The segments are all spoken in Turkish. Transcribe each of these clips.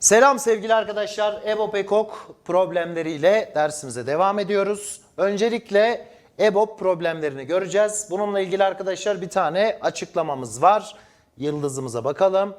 Selam sevgili arkadaşlar. EBOB EKOK problemleriyle dersimize devam ediyoruz. Öncelikle EBOB problemlerini göreceğiz. Bununla ilgili arkadaşlar bir tane açıklamamız var. Yıldızımıza bakalım.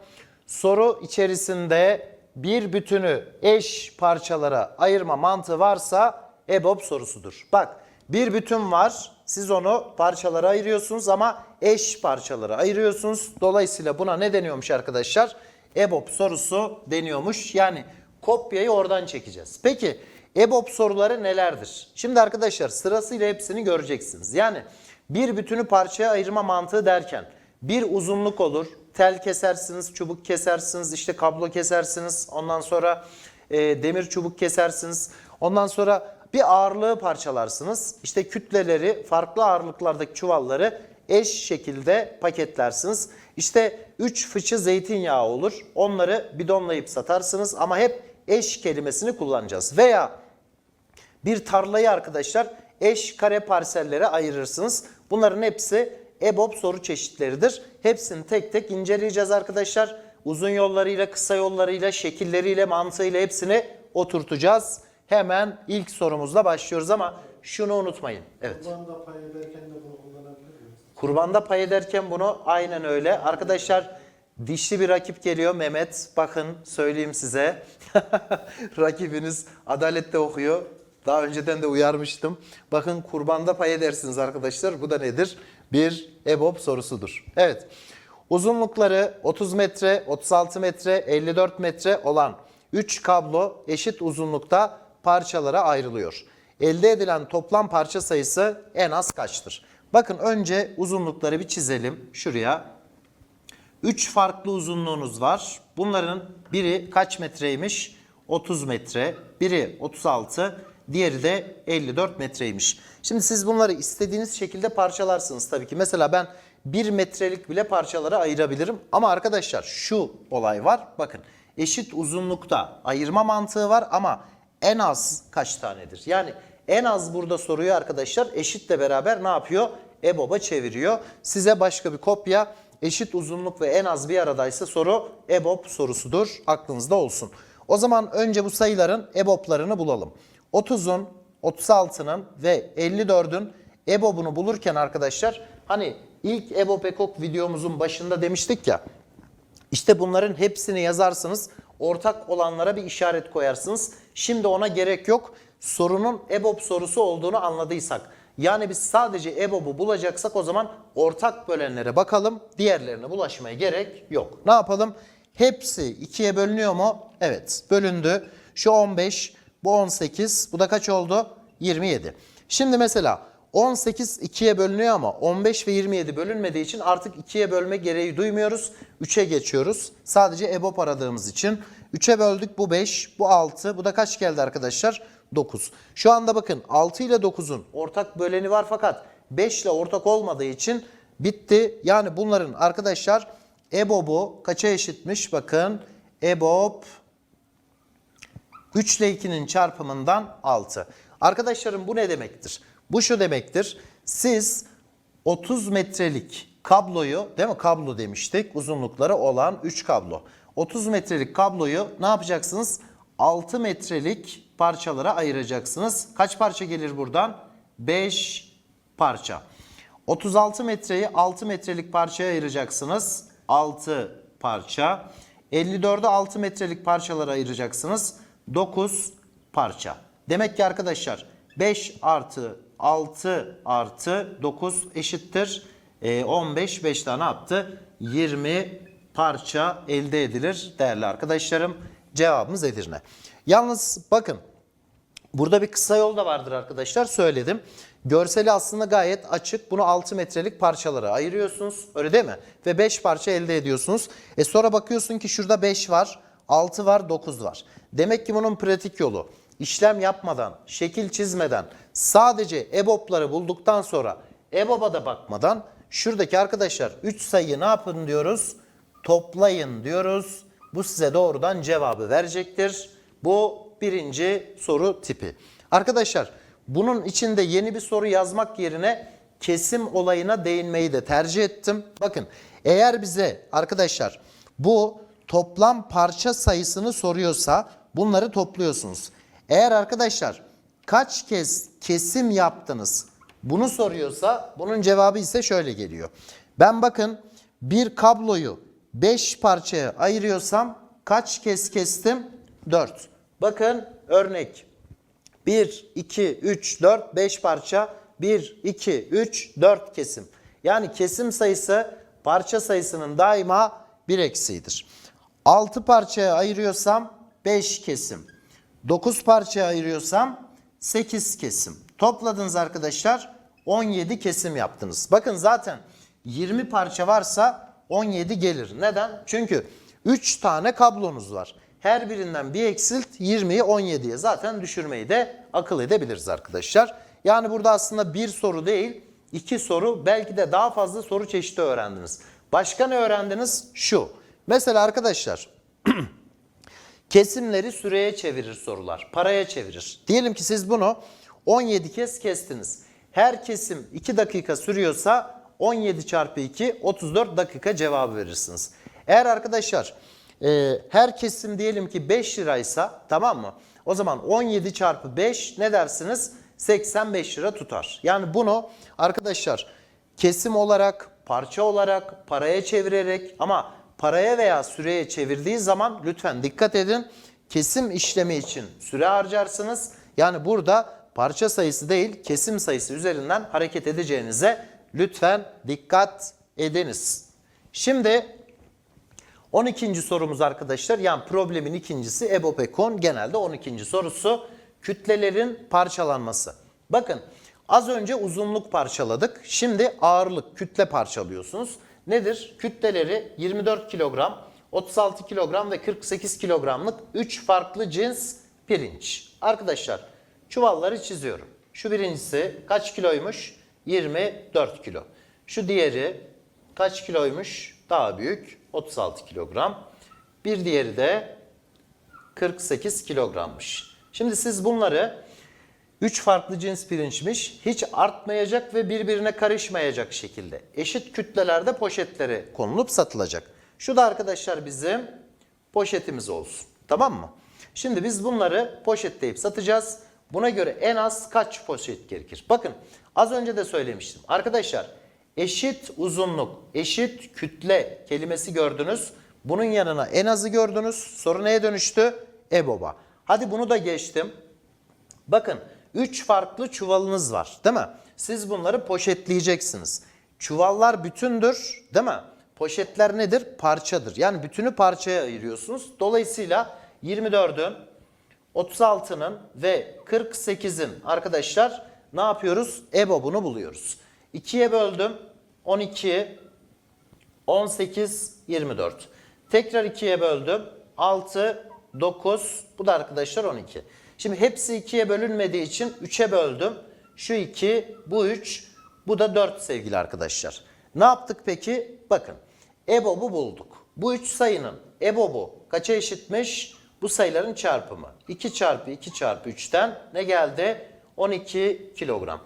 Soru içerisinde bir bütünü eş parçalara ayırma mantığı varsa EBOB sorusudur. Bak bir bütün var. Siz onu parçalara ayırıyorsunuz ama eş parçalara ayırıyorsunuz. Dolayısıyla buna ne deniyormuş arkadaşlar? EBOB sorusu deniyormuş. Yani kopyayı oradan çekeceğiz. Peki EBOB soruları nelerdir? Şimdi arkadaşlar sırasıyla hepsini göreceksiniz. Yani bir bütünü parçaya ayırma mantığı derken bir uzunluk olur. Tel kesersiniz, çubuk kesersiniz, işte kablo kesersiniz. Ondan sonra e, demir çubuk kesersiniz. Ondan sonra bir ağırlığı parçalarsınız. İşte kütleleri, farklı ağırlıklardaki çuvalları eş şekilde paketlersiniz. İşte 3 fıçı zeytinyağı olur. Onları bidonlayıp satarsınız ama hep eş kelimesini kullanacağız. Veya bir tarlayı arkadaşlar eş kare parsellere ayırırsınız. Bunların hepsi EBOB soru çeşitleridir. Hepsini tek tek inceleyeceğiz arkadaşlar. Uzun yollarıyla, kısa yollarıyla, şekilleriyle, mantığıyla hepsini oturtacağız. Hemen ilk sorumuzla başlıyoruz ama şunu unutmayın. Evet. Kurbanda pay ederken de bunu? Kurbanda pay ederken bunu aynen öyle. Arkadaşlar dişli bir rakip geliyor Mehmet. Bakın söyleyeyim size. Rakibiniz adalette okuyor. Daha önceden de uyarmıştım. Bakın kurbanda pay edersiniz arkadaşlar. Bu da nedir? Bir EBOB sorusudur. Evet. Uzunlukları 30 metre, 36 metre, 54 metre olan 3 kablo eşit uzunlukta parçalara ayrılıyor. Elde edilen toplam parça sayısı en az kaçtır? Bakın önce uzunlukları bir çizelim şuraya. 3 farklı uzunluğunuz var. Bunların biri kaç metreymiş? 30 metre. Biri 36, diğeri de 54 metreymiş. Şimdi siz bunları istediğiniz şekilde parçalarsınız tabii ki. Mesela ben 1 metrelik bile parçalara ayırabilirim. Ama arkadaşlar şu olay var. Bakın eşit uzunlukta ayırma mantığı var ama en az kaç tanedir? Yani en az burada soruyu arkadaşlar eşitle beraber ne yapıyor? EBOB'a çeviriyor. Size başka bir kopya eşit uzunluk ve en az bir aradaysa soru EBOB sorusudur. Aklınızda olsun. O zaman önce bu sayıların EBOB'larını bulalım. 30'un, 36'nın ve 54'ün EBOB'unu bulurken arkadaşlar hani ilk EBOB EKOK videomuzun başında demiştik ya işte bunların hepsini yazarsınız. Ortak olanlara bir işaret koyarsınız. Şimdi ona gerek yok. Sorunun EBOB sorusu olduğunu anladıysak. Yani biz sadece EBOB'u bulacaksak o zaman ortak bölenlere bakalım. Diğerlerine bulaşmaya gerek yok. Ne yapalım? Hepsi ikiye bölünüyor mu? Evet bölündü. Şu 15, bu 18, bu da kaç oldu? 27. Şimdi mesela 18 2'ye bölünüyor ama 15 ve 27 bölünmediği için artık 2'ye bölme gereği duymuyoruz. 3'e geçiyoruz. Sadece EBOB aradığımız için. 3'e böldük bu 5, bu 6. Bu da kaç geldi arkadaşlar? 9. Şu anda bakın 6 ile 9'un ortak böleni var fakat 5 ile ortak olmadığı için bitti. Yani bunların arkadaşlar EBOB'u kaça eşitmiş? Bakın EBOB 3 ile 2'nin çarpımından 6. Arkadaşlarım bu ne demektir? Bu şu demektir. Siz 30 metrelik kabloyu değil mi? Kablo demiştik. Uzunlukları olan 3 kablo. 30 metrelik kabloyu ne yapacaksınız? 6 metrelik parçalara ayıracaksınız. Kaç parça gelir buradan? 5 parça. 36 metreyi 6 metrelik parçaya ayıracaksınız. 6 parça. 54'ü 6 metrelik parçalara ayıracaksınız. 9 parça. Demek ki arkadaşlar 5 artı 6 artı 9 eşittir. Ee, 15 5 tane yaptı. 20 parça elde edilir değerli arkadaşlarım. Cevabımız Edirne. Yalnız bakın Burada bir kısa yol da vardır arkadaşlar söyledim. Görseli aslında gayet açık. Bunu 6 metrelik parçalara ayırıyorsunuz. Öyle değil mi? Ve 5 parça elde ediyorsunuz. E sonra bakıyorsun ki şurada 5 var, 6 var, 9 var. Demek ki bunun pratik yolu işlem yapmadan, şekil çizmeden, sadece EBOB'ları bulduktan sonra EBOB'a da bakmadan şuradaki arkadaşlar 3 sayıyı ne yapın diyoruz? Toplayın diyoruz. Bu size doğrudan cevabı verecektir. Bu birinci soru tipi. Arkadaşlar bunun içinde yeni bir soru yazmak yerine kesim olayına değinmeyi de tercih ettim. Bakın eğer bize arkadaşlar bu toplam parça sayısını soruyorsa bunları topluyorsunuz. Eğer arkadaşlar kaç kez kesim yaptınız bunu soruyorsa bunun cevabı ise şöyle geliyor. Ben bakın bir kabloyu 5 parçaya ayırıyorsam kaç kez kestim? 4. Bakın örnek 1, 2, 3, 4, 5 parça. 1, 2, 3, 4 kesim. Yani kesim sayısı parça sayısının daima bir eksiğidir. 6 parçaya ayırıyorsam 5 kesim. 9 parçaya ayırıyorsam 8 kesim. Topladınız arkadaşlar 17 kesim yaptınız. Bakın zaten 20 parça varsa 17 gelir. Neden? Çünkü 3 tane kablonuz var. Her birinden bir eksilt 20'yi 17'ye zaten düşürmeyi de akıl edebiliriz arkadaşlar. Yani burada aslında bir soru değil, iki soru belki de daha fazla soru çeşidi öğrendiniz. Başka ne öğrendiniz? Şu. Mesela arkadaşlar kesimleri süreye çevirir sorular. Paraya çevirir. Diyelim ki siz bunu 17 kez kestiniz. Her kesim 2 dakika sürüyorsa 17 çarpı 2 34 dakika cevabı verirsiniz. Eğer arkadaşlar e, her kesim diyelim ki 5 liraysa tamam mı? O zaman 17 çarpı 5 ne dersiniz? 85 lira tutar. Yani bunu arkadaşlar kesim olarak, parça olarak, paraya çevirerek ama paraya veya süreye çevirdiği zaman lütfen dikkat edin. Kesim işlemi için süre harcarsınız. Yani burada parça sayısı değil kesim sayısı üzerinden hareket edeceğinize lütfen dikkat ediniz. Şimdi 12. sorumuz arkadaşlar yani problemin ikincisi EBOPEKON genelde 12. sorusu kütlelerin parçalanması. Bakın az önce uzunluk parçaladık. Şimdi ağırlık kütle parçalıyorsunuz. Nedir? Kütleleri 24 kilogram, 36 kilogram ve 48 kilogramlık 3 farklı cins pirinç. Arkadaşlar çuvalları çiziyorum. Şu birincisi kaç kiloymuş? 24 kilo. Şu diğeri kaç kiloymuş? Daha büyük 36 kilogram. Bir diğeri de 48 kilogrammış. Şimdi siz bunları 3 farklı cins pirinçmiş. Hiç artmayacak ve birbirine karışmayacak şekilde eşit kütlelerde poşetlere konulup satılacak. Şu da arkadaşlar bizim poşetimiz olsun. Tamam mı? Şimdi biz bunları poşetleyip satacağız. Buna göre en az kaç poşet gerekir? Bakın az önce de söylemiştim. Arkadaşlar eşit uzunluk, eşit kütle kelimesi gördünüz. Bunun yanına en azı gördünüz. Soru neye dönüştü? EBOB'a. Hadi bunu da geçtim. Bakın 3 farklı çuvalınız var değil mi? Siz bunları poşetleyeceksiniz. Çuvallar bütündür değil mi? Poşetler nedir? Parçadır. Yani bütünü parçaya ayırıyorsunuz. Dolayısıyla 24'ün, 36'nın ve 48'in arkadaşlar ne yapıyoruz? EBOB'unu buluyoruz. 2'ye böldüm. 12, 18, 24. Tekrar 2'ye böldüm. 6, 9, bu da arkadaşlar 12. Şimdi hepsi 2'ye bölünmediği için 3'e böldüm. Şu 2, bu 3, bu da 4 sevgili arkadaşlar. Ne yaptık peki? Bakın EBOB'u bulduk. Bu 3 sayının EBOB'u kaça eşitmiş? Bu sayıların çarpımı. 2 çarpı 2 çarpı 3'ten ne geldi? 12 kilogram.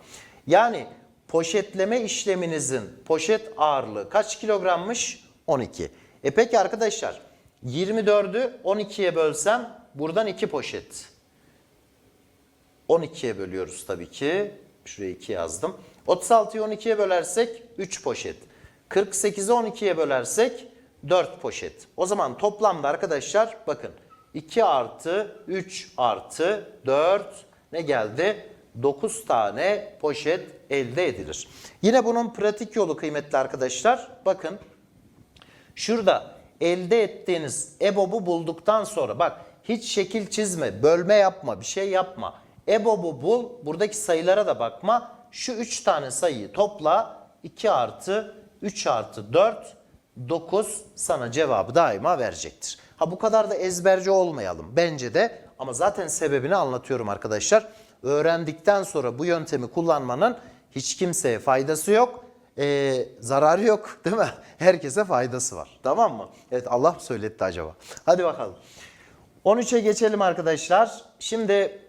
Yani poşetleme işleminizin poşet ağırlığı kaç kilogrammış? 12. E peki arkadaşlar 24'ü 12'ye bölsem buradan 2 poşet. 12'ye bölüyoruz tabii ki. Şuraya 2 yazdım. 36'yı 12'ye bölersek 3 poşet. 48'i 12'ye bölersek 4 poşet. O zaman toplamda arkadaşlar bakın 2 artı 3 artı 4 ne geldi? 9 tane poşet elde edilir. Yine bunun pratik yolu kıymetli arkadaşlar. Bakın şurada elde ettiğiniz EBOB'u bulduktan sonra bak hiç şekil çizme, bölme yapma, bir şey yapma. EBOB'u bul, buradaki sayılara da bakma. Şu 3 tane sayıyı topla. 2 artı 3 artı 4, 9 sana cevabı daima verecektir. Ha bu kadar da ezberci olmayalım bence de ama zaten sebebini anlatıyorum arkadaşlar. Öğrendikten sonra bu yöntemi kullanmanın hiç kimseye faydası yok. Ee, zararı yok değil mi? Herkese faydası var. Tamam mı? Evet Allah mı söyletti acaba? Hadi bakalım. 13'e geçelim arkadaşlar. Şimdi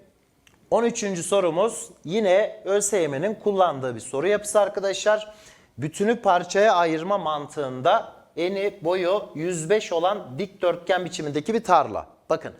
13. sorumuz yine ÖSYM'nin kullandığı bir soru yapısı arkadaşlar. Bütünü parçaya ayırma mantığında eni boyu 105 olan dikdörtgen biçimindeki bir tarla. Bakın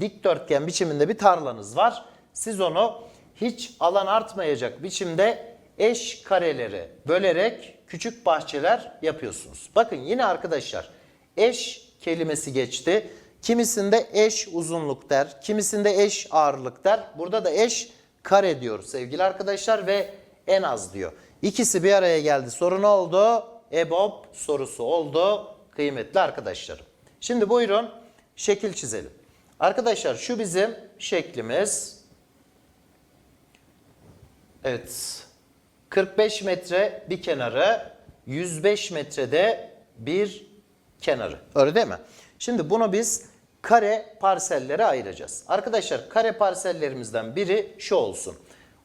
dikdörtgen biçiminde bir tarlanız var. Siz onu hiç alan artmayacak biçimde eş kareleri bölerek küçük bahçeler yapıyorsunuz. Bakın yine arkadaşlar eş kelimesi geçti. Kimisinde eş uzunluk der, kimisinde eş ağırlık der. Burada da eş kare diyor sevgili arkadaşlar ve en az diyor. İkisi bir araya geldi. Soru ne oldu? EBOB sorusu oldu kıymetli arkadaşlarım. Şimdi buyurun şekil çizelim. Arkadaşlar şu bizim şeklimiz. Evet. 45 metre bir kenarı, 105 metrede bir kenarı. Öyle değil mi? Şimdi bunu biz kare parsellere ayıracağız. Arkadaşlar kare parsellerimizden biri şu olsun.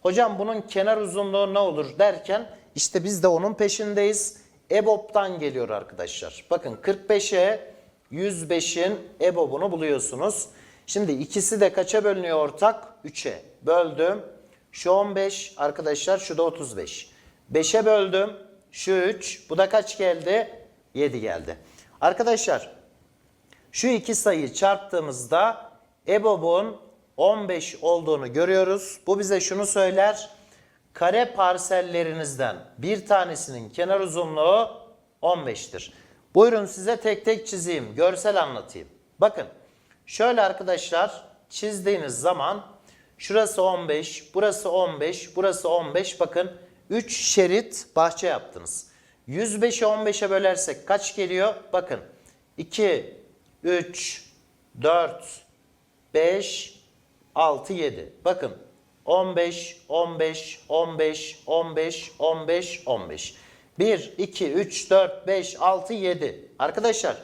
Hocam bunun kenar uzunluğu ne olur derken işte biz de onun peşindeyiz. EBOB'dan geliyor arkadaşlar. Bakın 45'e 105'in EBOB'unu buluyorsunuz. Şimdi ikisi de kaça bölünüyor ortak? 3'e. Böldüm. Şu 15 arkadaşlar şu da 35. 5'e böldüm. Şu 3. Bu da kaç geldi? 7 geldi. Arkadaşlar şu iki sayıyı çarptığımızda EBOB'un 15 olduğunu görüyoruz. Bu bize şunu söyler. Kare parsellerinizden bir tanesinin kenar uzunluğu 15'tir. Buyurun size tek tek çizeyim, görsel anlatayım. Bakın şöyle arkadaşlar çizdiğiniz zaman şurası 15, burası 15, burası 15. Bakın 3 şerit bahçe yaptınız. 105'i 15'e bölersek kaç geliyor? Bakın 2, 3, 4, 5, 6, 7. Bakın 15, 15, 15, 15, 15, 15. 1, 2, 3, 4, 5, 6, 7. Arkadaşlar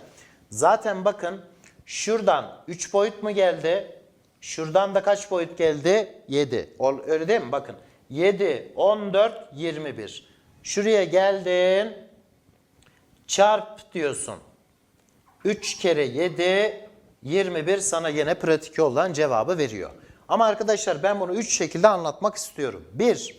zaten bakın şuradan 3 boyut mu geldi? Şuradan da kaç boyut geldi? 7. Ol- Öyle değil mi? Bakın 7, 14, 21. Şuraya geldin çarp diyorsun. 3 kere 7 21 sana yine pratik yoldan cevabı veriyor. Ama arkadaşlar ben bunu 3 şekilde anlatmak istiyorum. 1.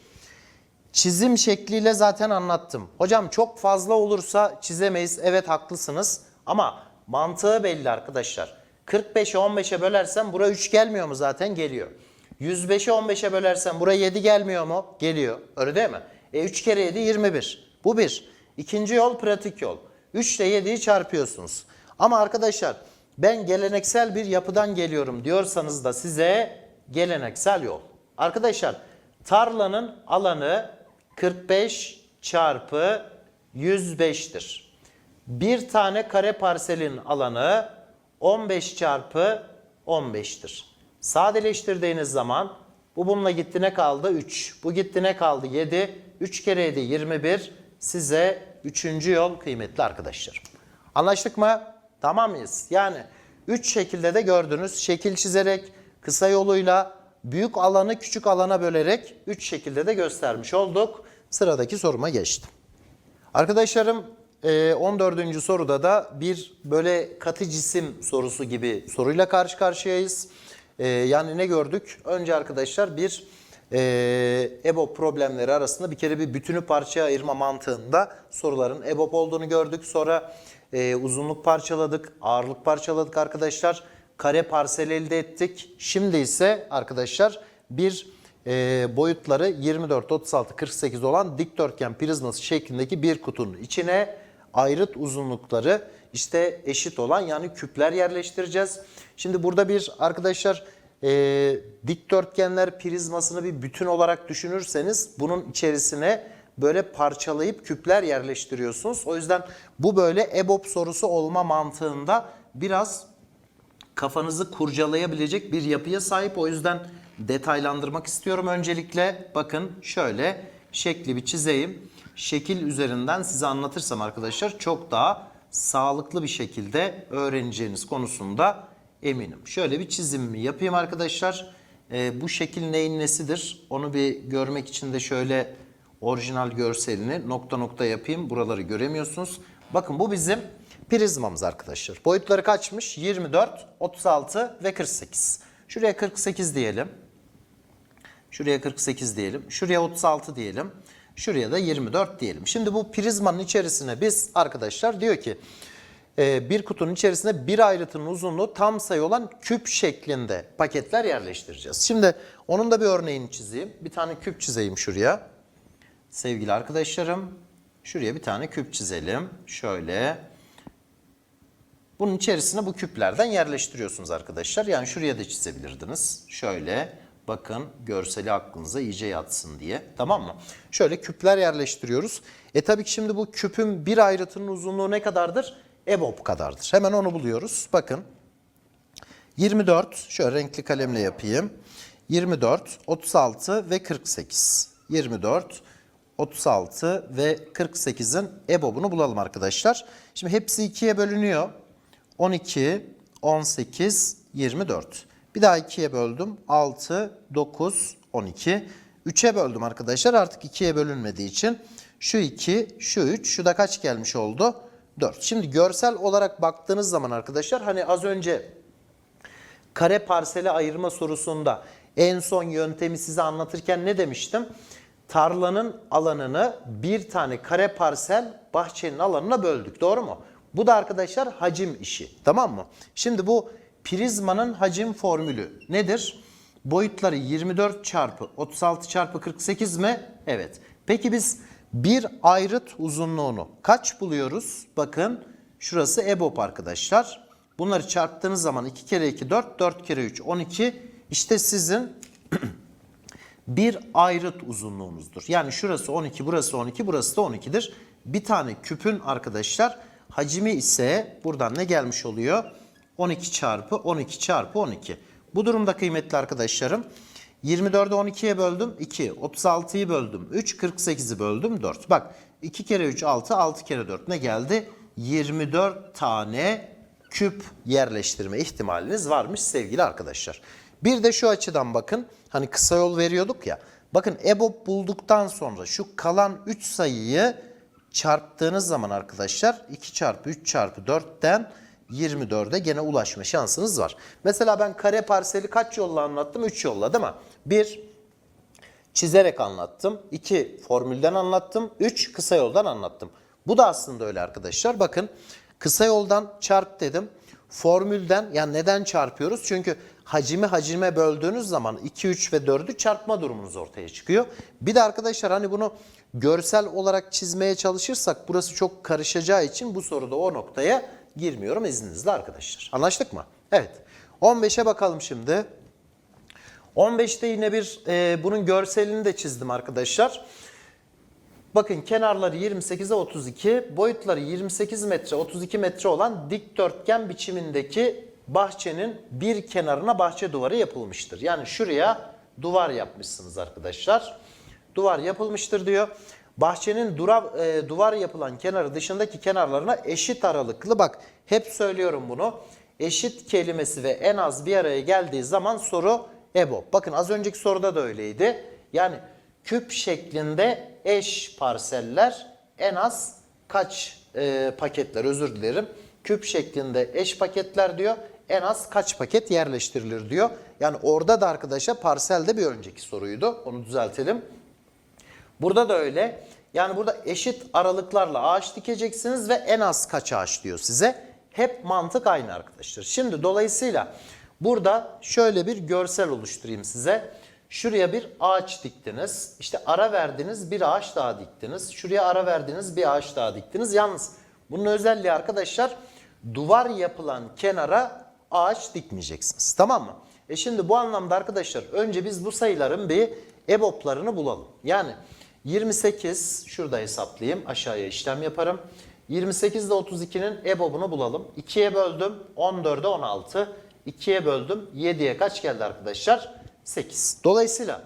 Çizim şekliyle zaten anlattım. Hocam çok fazla olursa çizemeyiz. Evet haklısınız. Ama mantığı belli arkadaşlar. 45'e 15'e bölersem buraya 3 gelmiyor mu zaten? Geliyor. 105'e 15'e bölersem buraya 7 gelmiyor mu? Geliyor. Öyle değil mi? E 3 kere 7 21. Bu bir. İkinci yol pratik yol. 3 ile 7'yi çarpıyorsunuz. Ama arkadaşlar ben geleneksel bir yapıdan geliyorum diyorsanız da size geleneksel yol. Arkadaşlar tarlanın alanı 45 çarpı 105'tir. Bir tane kare parselin alanı 15 çarpı 15'tir. Sadeleştirdiğiniz zaman bu bununla gitti ne kaldı? 3. Bu gitti ne kaldı? 7. 3 kere 7 21. Size 3. yol kıymetli arkadaşlarım. Anlaştık mı? Tamam mıyız? Yani 3 şekilde de gördünüz. Şekil çizerek, kısa yoluyla, büyük alanı küçük alana bölerek 3 şekilde de göstermiş olduk. Sıradaki soruma geçtim. Arkadaşlarım e, 14. soruda da bir böyle katı cisim sorusu gibi soruyla karşı karşıyayız. E, Yani ne gördük? Önce arkadaşlar bir e, EBOB problemleri arasında bir kere bir bütünü parçaya ayırma mantığında soruların EBOB olduğunu gördük. Sonra e, uzunluk parçaladık, ağırlık parçaladık arkadaşlar. Kare parsel elde ettik. Şimdi ise arkadaşlar bir e, boyutları 24, 36, 48 olan dikdörtgen prizması şeklindeki bir kutunun içine ayrıt uzunlukları işte eşit olan yani küpler yerleştireceğiz. Şimdi burada bir arkadaşlar e, dikdörtgenler prizmasını bir bütün olarak düşünürseniz bunun içerisine böyle parçalayıp küpler yerleştiriyorsunuz. O yüzden bu böyle EBOB sorusu olma mantığında biraz kafanızı kurcalayabilecek bir yapıya sahip. O yüzden detaylandırmak istiyorum öncelikle. Bakın şöyle şekli bir çizeyim. Şekil üzerinden size anlatırsam arkadaşlar çok daha sağlıklı bir şekilde öğreneceğiniz konusunda eminim. Şöyle bir çizimimi yapayım arkadaşlar. Ee, bu şekil neyin nesidir? Onu bir görmek için de şöyle orijinal görselini nokta nokta yapayım. Buraları göremiyorsunuz. Bakın bu bizim prizmamız arkadaşlar. Boyutları kaçmış? 24, 36 ve 48. Şuraya 48 diyelim. Şuraya 48 diyelim. Şuraya 36 diyelim. Şuraya da 24 diyelim. Şimdi bu prizmanın içerisine biz arkadaşlar diyor ki e, bir kutunun içerisine bir ayrıtının uzunluğu tam sayı olan küp şeklinde paketler yerleştireceğiz. Şimdi onun da bir örneğini çizeyim. Bir tane küp çizeyim şuraya. Sevgili arkadaşlarım, şuraya bir tane küp çizelim. Şöyle. Bunun içerisine bu küplerden yerleştiriyorsunuz arkadaşlar. Yani şuraya da çizebilirdiniz. Şöyle bakın görseli aklınıza iyice yatsın diye. Tamam mı? Şöyle küpler yerleştiriyoruz. E tabii ki şimdi bu küpün bir ayrıtının uzunluğu ne kadardır? EBOB kadardır. Hemen onu buluyoruz. Bakın 24 şöyle renkli kalemle yapayım. 24, 36 ve 48. 24, 36 ve 48'in EBOB'unu bulalım arkadaşlar. Şimdi hepsi 2'ye bölünüyor. 12, 18, 24. Bir daha 2'ye böldüm. 6, 9, 12. 3'e böldüm arkadaşlar. Artık 2'ye bölünmediği için şu 2, şu 3, şu da kaç gelmiş oldu? 4. Şimdi görsel olarak baktığınız zaman arkadaşlar hani az önce kare parsele ayırma sorusunda en son yöntemi size anlatırken ne demiştim? Tarlanın alanını bir tane kare parsel bahçenin alanına böldük. Doğru mu? Bu da arkadaşlar hacim işi. Tamam mı? Şimdi bu prizmanın hacim formülü nedir? Boyutları 24 çarpı 36 çarpı 48 mi? Evet. Peki biz bir ayrıt uzunluğunu kaç buluyoruz? Bakın şurası EBOB arkadaşlar. Bunları çarptığınız zaman 2 kere 2 4, 4 kere 3 12. İşte sizin bir ayrıt uzunluğunuzdur. Yani şurası 12, burası 12, burası da 12'dir. Bir tane küpün arkadaşlar hacmi ise buradan ne gelmiş oluyor? 12 çarpı 12 çarpı 12. Bu durumda kıymetli arkadaşlarım 24'ü 12'ye böldüm 2, 36'yı böldüm 3, 48'i böldüm 4. Bak 2 kere 3 6, 6 kere 4 ne geldi? 24 tane küp yerleştirme ihtimaliniz varmış sevgili arkadaşlar. Bir de şu açıdan bakın. Hani kısa yol veriyorduk ya. Bakın EBOB bulduktan sonra şu kalan 3 sayıyı çarptığınız zaman arkadaşlar 2 çarpı 3 çarpı 4'ten 24'e gene ulaşma şansınız var. Mesela ben kare parseli kaç yolla anlattım? 3 yolla değil mi? 1 çizerek anlattım. 2 formülden anlattım. 3 kısa yoldan anlattım. Bu da aslında öyle arkadaşlar. Bakın kısa yoldan çarp dedim. Formülden yani neden çarpıyoruz? Çünkü hacimi hacime böldüğünüz zaman 2, 3 ve 4'ü çarpma durumunuz ortaya çıkıyor. Bir de arkadaşlar hani bunu görsel olarak çizmeye çalışırsak burası çok karışacağı için bu soruda o noktaya girmiyorum izninizle arkadaşlar. Anlaştık mı? Evet. 15'e bakalım şimdi. 15'te yine bir e, bunun görselini de çizdim arkadaşlar. Bakın kenarları 28'e 32, boyutları 28 metre 32 metre olan dikdörtgen biçimindeki bahçenin bir kenarına bahçe duvarı yapılmıştır. Yani şuraya duvar yapmışsınız arkadaşlar. Duvar yapılmıştır diyor. Bahçenin dura, e, duvar yapılan kenarı dışındaki kenarlarına eşit aralıklı bak hep söylüyorum bunu. Eşit kelimesi ve en az bir araya geldiği zaman soru EBO. Bakın az önceki soruda da öyleydi. Yani küp şeklinde eş parseller en az kaç e, paketler özür dilerim. Küp şeklinde eş paketler diyor. En az kaç paket yerleştirilir diyor. Yani orada da arkadaşlar parselde bir önceki soruydu. Onu düzeltelim. Burada da öyle. Yani burada eşit aralıklarla ağaç dikeceksiniz ve en az kaç ağaç diyor size. Hep mantık aynı arkadaşlar. Şimdi dolayısıyla burada şöyle bir görsel oluşturayım size. Şuraya bir ağaç diktiniz. İşte ara verdiniz bir ağaç daha diktiniz. Şuraya ara verdiniz bir ağaç daha diktiniz. Yalnız bunun özelliği arkadaşlar duvar yapılan kenara ağaç dikmeyeceksiniz. Tamam mı? E şimdi bu anlamda arkadaşlar önce biz bu sayıların bir EBOB'larını bulalım. Yani 28 şurada hesaplayayım aşağıya işlem yaparım. 28 ile 32'nin EBOB'unu bulalım. 2'ye böldüm 14'e 16. 2'ye böldüm 7'ye kaç geldi arkadaşlar? 8. Dolayısıyla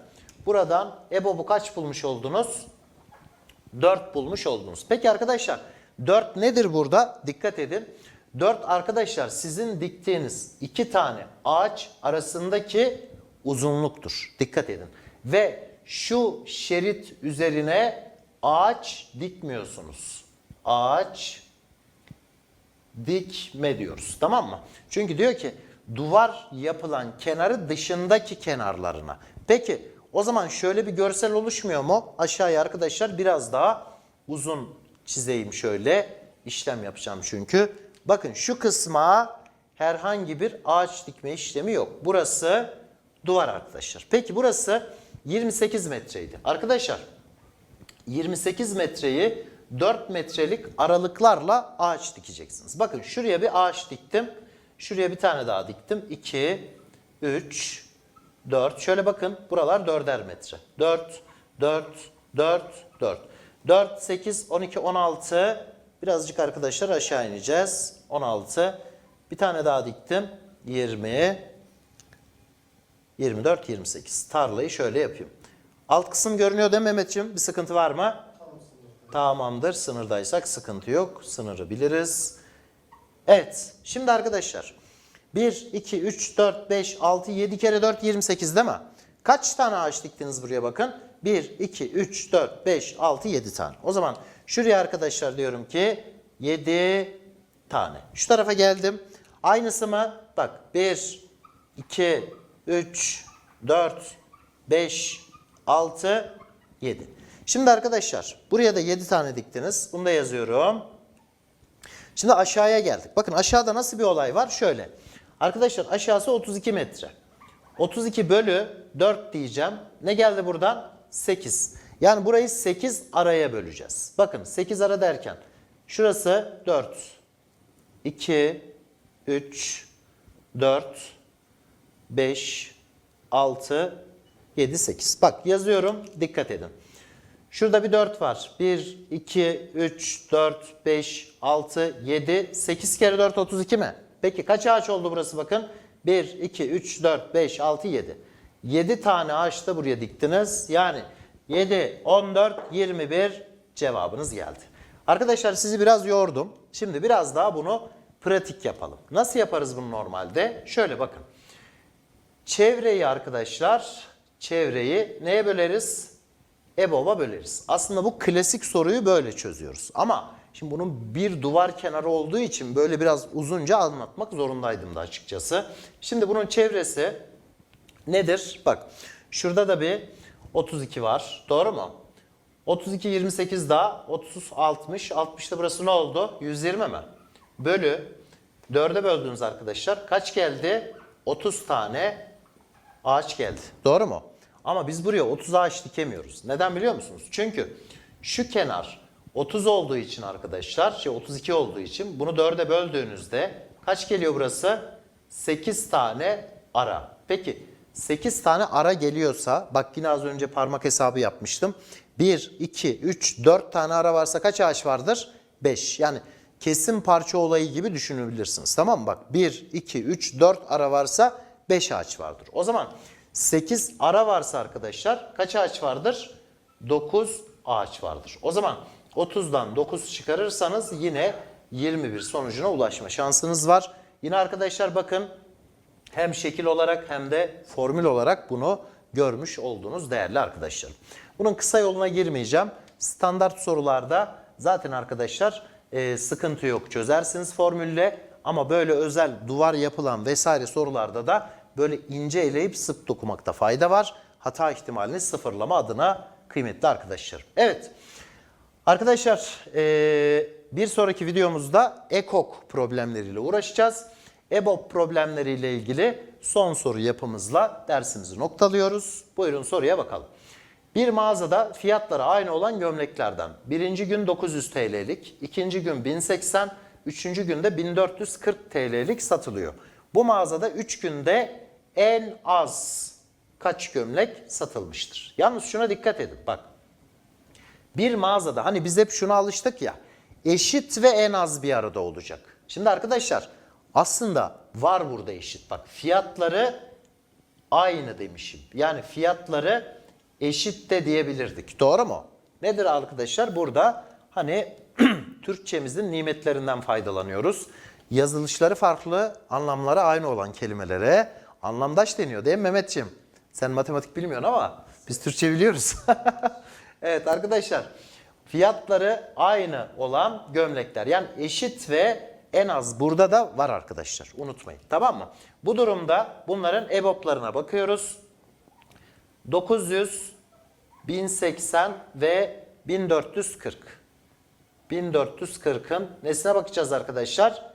buradan EBOB'u kaç bulmuş oldunuz? 4 bulmuş oldunuz. Peki arkadaşlar 4 nedir burada? Dikkat edin. 4 arkadaşlar sizin diktiğiniz iki tane ağaç arasındaki uzunluktur. Dikkat edin. Ve şu şerit üzerine ağaç dikmiyorsunuz. Ağaç dikme diyoruz. Tamam mı? Çünkü diyor ki duvar yapılan kenarı dışındaki kenarlarına. Peki o zaman şöyle bir görsel oluşmuyor mu? Aşağıya arkadaşlar biraz daha uzun çizeyim şöyle. İşlem yapacağım çünkü. Bakın şu kısma herhangi bir ağaç dikme işlemi yok. Burası duvar arkadaşlar. Peki burası 28 metreydi. Arkadaşlar 28 metreyi 4 metrelik aralıklarla ağaç dikeceksiniz. Bakın şuraya bir ağaç diktim. Şuraya bir tane daha diktim. 2, 3, 4. Şöyle bakın buralar 4'er metre. 4, 4, 4, 4. 4, 8, 12, 16. Birazcık arkadaşlar aşağı ineceğiz. 16. Bir tane daha diktim. 20, 24, 28. Tarlayı şöyle yapayım. Alt kısım görünüyor değil mi Mehmetciğim? Bir sıkıntı var mı? Tamamdır. Sınırdaysak sıkıntı yok. Sınırı biliriz. Evet. Şimdi arkadaşlar. 1, 2, 3, 4, 5, 6, 7 kere 4, 28 değil mi? Kaç tane ağaç diktiniz buraya bakın? 1, 2, 3, 4, 5, 6, 7 tane. O zaman şuraya arkadaşlar diyorum ki 7 tane. Şu tarafa geldim. Aynısı mı? Bak 1, 2, 3, 4, 5, 6, 7. Şimdi arkadaşlar buraya da 7 tane diktiniz. Bunu da yazıyorum. Şimdi aşağıya geldik. Bakın aşağıda nasıl bir olay var? Şöyle. Arkadaşlar aşağısı 32 metre. 32 bölü 4 diyeceğim. Ne geldi buradan? 8. Yani burayı 8 araya böleceğiz. Bakın 8 ara derken şurası 4, 2, 3, 4, 5, 6, 7, 8. Bak yazıyorum dikkat edin. Şurada bir 4 var. 1, 2, 3, 4, 5, 6, 7, 8 kere 4 32 mi? Peki kaç ağaç oldu burası bakın? 1, 2, 3, 4, 5, 6, 7. 7 tane ağaç da buraya diktiniz. Yani 7, 14, 21 cevabınız geldi. Arkadaşlar sizi biraz yordum. Şimdi biraz daha bunu pratik yapalım. Nasıl yaparız bunu normalde? Şöyle bakın. Çevreyi arkadaşlar, çevreyi neye böleriz? EBOB'a böleriz. Aslında bu klasik soruyu böyle çözüyoruz. Ama şimdi bunun bir duvar kenarı olduğu için böyle biraz uzunca anlatmak zorundaydım da açıkçası. Şimdi bunun çevresi nedir? Bak şurada da bir 32 var. Doğru mu? 32, 28 daha 30, 60. 60'da burası ne oldu? 120 mi? Bölü 4'e böldünüz arkadaşlar. Kaç geldi? 30 tane ağaç geldi. Doğru mu? Ama biz buraya 30 ağaç dikemiyoruz. Neden biliyor musunuz? Çünkü şu kenar 30 olduğu için arkadaşlar, şey 32 olduğu için bunu 4'e böldüğünüzde kaç geliyor burası? 8 tane ara. Peki 8 tane ara geliyorsa, bak yine az önce parmak hesabı yapmıştım. 1, 2, 3, 4 tane ara varsa kaç ağaç vardır? 5. Yani kesim parça olayı gibi düşünebilirsiniz. Tamam mı? Bak 1, 2, 3, 4 ara varsa 5 ağaç vardır. O zaman 8 ara varsa arkadaşlar kaç ağaç vardır? 9 ağaç vardır. O zaman 30'dan 9 çıkarırsanız yine 21 sonucuna ulaşma şansınız var. Yine arkadaşlar bakın hem şekil olarak hem de formül olarak bunu görmüş oldunuz değerli arkadaşlarım. Bunun kısa yoluna girmeyeceğim. Standart sorularda zaten arkadaşlar e, sıkıntı yok çözersiniz formülle ama böyle özel duvar yapılan vesaire sorularda da böyle ince eleyip sık dokumakta fayda var. Hata ihtimalini sıfırlama adına kıymetli arkadaşlarım. Evet. Arkadaşlar eee, bir sonraki videomuzda EKOK problemleriyle uğraşacağız. EBOB problemleriyle ilgili son soru yapımızla dersimizi noktalıyoruz. Buyurun soruya bakalım. Bir mağazada fiyatları aynı olan gömleklerden birinci gün 900 TL'lik, ikinci gün 1080, üçüncü günde 1440 TL'lik satılıyor. Bu mağazada 3 günde en az kaç gömlek satılmıştır? Yalnız şuna dikkat edin bak. Bir mağazada hani biz hep şuna alıştık ya eşit ve en az bir arada olacak. Şimdi arkadaşlar aslında var burada eşit. Bak fiyatları aynı demişim. Yani fiyatları eşit de diyebilirdik. Doğru mu? Nedir arkadaşlar? Burada hani Türkçemizin nimetlerinden faydalanıyoruz. Yazılışları farklı, anlamları aynı olan kelimelere anlamdaş deniyor değil mi Mehmetciğim? Sen matematik bilmiyorsun ama biz Türkçe biliyoruz. evet arkadaşlar fiyatları aynı olan gömlekler yani eşit ve en az burada da var arkadaşlar unutmayın tamam mı? Bu durumda bunların EBOB'larına bakıyoruz. 900, 1080 ve 1440. 1440'ın nesine bakacağız arkadaşlar?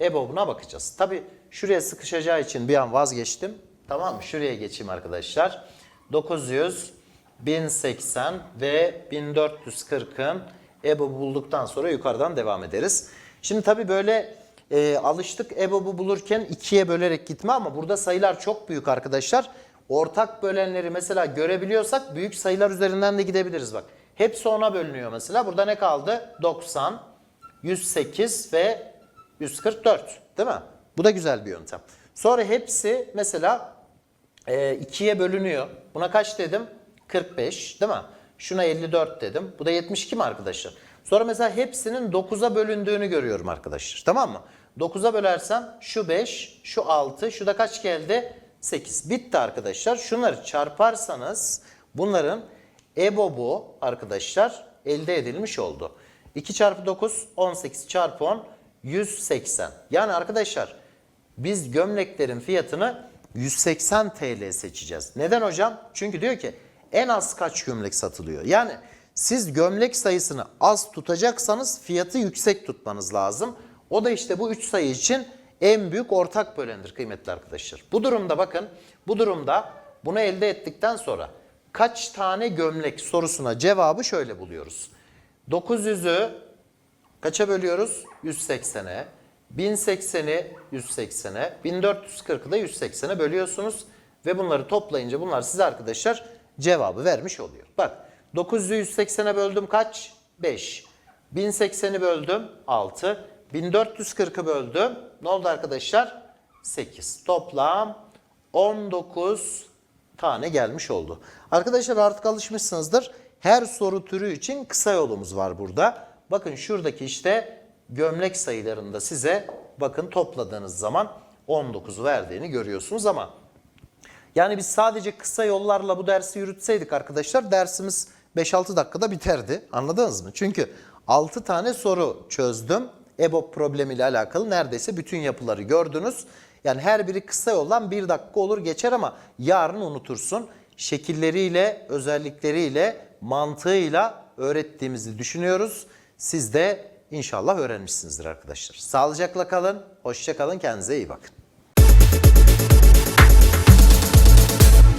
EBOB'una bakacağız. Tabi şuraya sıkışacağı için bir an vazgeçtim. Tamam mı? Şuraya geçeyim arkadaşlar. 900, 1080 ve 1440'ın EBOB'u bulduktan sonra yukarıdan devam ederiz. Şimdi tabi böyle e, alıştık EBOB'u bulurken ikiye bölerek gitme ama burada sayılar çok büyük arkadaşlar. Ortak bölenleri mesela görebiliyorsak büyük sayılar üzerinden de gidebiliriz bak. Hepsi ona bölünüyor mesela. Burada ne kaldı? 90, 108 ve 144 değil mi? Bu da güzel bir yöntem. Sonra hepsi mesela e, ikiye bölünüyor. Buna kaç dedim? 45 değil mi? Şuna 54 dedim. Bu da 72 mi arkadaşlar? Sonra mesela hepsinin 9'a bölündüğünü görüyorum arkadaşlar. Tamam mı? 9'a bölersem şu 5, şu 6, şu da kaç geldi? 8. Bitti arkadaşlar. Şunları çarparsanız bunların EBOB'u arkadaşlar elde edilmiş oldu. 2 çarpı 9, 18 çarpı 10, 180. Yani arkadaşlar biz gömleklerin fiyatını 180 TL seçeceğiz. Neden hocam? Çünkü diyor ki en az kaç gömlek satılıyor? Yani siz gömlek sayısını az tutacaksanız fiyatı yüksek tutmanız lazım. O da işte bu 3 sayı için en büyük ortak bölendir kıymetli arkadaşlar. Bu durumda bakın bu durumda bunu elde ettikten sonra kaç tane gömlek sorusuna cevabı şöyle buluyoruz. 900'ü Kaça bölüyoruz? 180'e. 1080'i 180'e. 1440'ı da 180'e bölüyorsunuz. Ve bunları toplayınca bunlar size arkadaşlar cevabı vermiş oluyor. Bak 900'ü 180'e böldüm kaç? 5. 1080'i böldüm 6. 1440'ı böldüm. Ne oldu arkadaşlar? 8. Toplam 19 tane gelmiş oldu. Arkadaşlar artık alışmışsınızdır. Her soru türü için kısa yolumuz var burada. Bakın şuradaki işte gömlek sayılarında size bakın topladığınız zaman 19'u verdiğini görüyorsunuz ama yani biz sadece kısa yollarla bu dersi yürütseydik arkadaşlar dersimiz 5-6 dakikada biterdi. Anladınız mı? Çünkü 6 tane soru çözdüm. EBOB problemiyle alakalı neredeyse bütün yapıları gördünüz. Yani her biri kısa yoldan 1 dakika olur geçer ama yarın unutursun. Şekilleriyle, özellikleriyle, mantığıyla öğrettiğimizi düşünüyoruz. Siz de inşallah öğrenmişsinizdir arkadaşlar. Sağlıcakla kalın, hoşça kalın, kendinize iyi bakın.